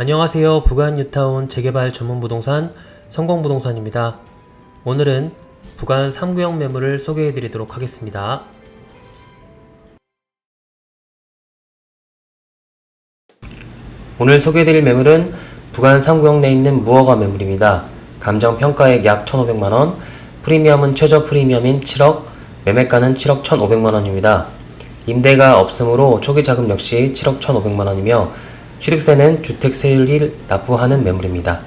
안녕하세요. 부간 뉴타운 재개발 전문 부동산 성공 부동산입니다. 오늘은 부간 3구역 매물을 소개해 드리도록 하겠습니다. 오늘 소개해 드릴 매물은 부간 3구역 내에 있는 무허가 매물입니다. 감정 평가액 약 1,500만 원, 프리미엄은 최저 프리미엄인 7억, 매매가는 7억 1,500만 원입니다. 임대가 없으므로 초기 자금 역시 7억 1,500만 원이며 취득세는 주택세율을 납부하는 매물입니다.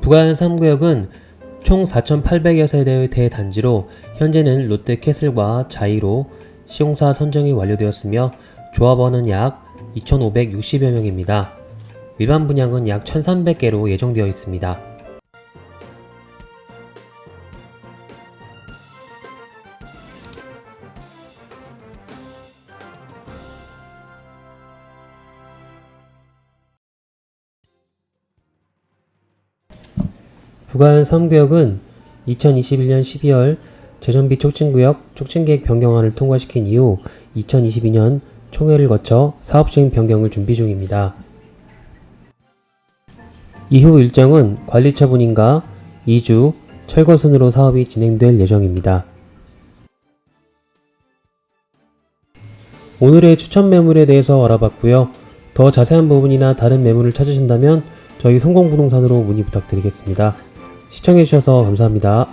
부간 3구역은 총 4,800여 세대의 대단지로 현재는 롯데캐슬과 자이로 시공사 선정이 완료되었으며 조합원은 약 2,560여 명입니다. 일반 분양은 약 1,300개로 예정되어 있습니다. 부간 3구역은 2021년 12월 재정비 촉진구역 촉진계획 변경안을 통과시킨 이후 2022년 총회를 거쳐 사업시행 변경을 준비 중입니다. 이후 일정은 관리 처분인가 2주 철거 순으로 사업이 진행될 예정입니다. 오늘의 추천 매물에 대해서 알아봤고요. 더 자세한 부분이나 다른 매물을 찾으신다면 저희 성공부동산으로 문의 부탁드리겠습니다. 시청해주셔서 감사합니다.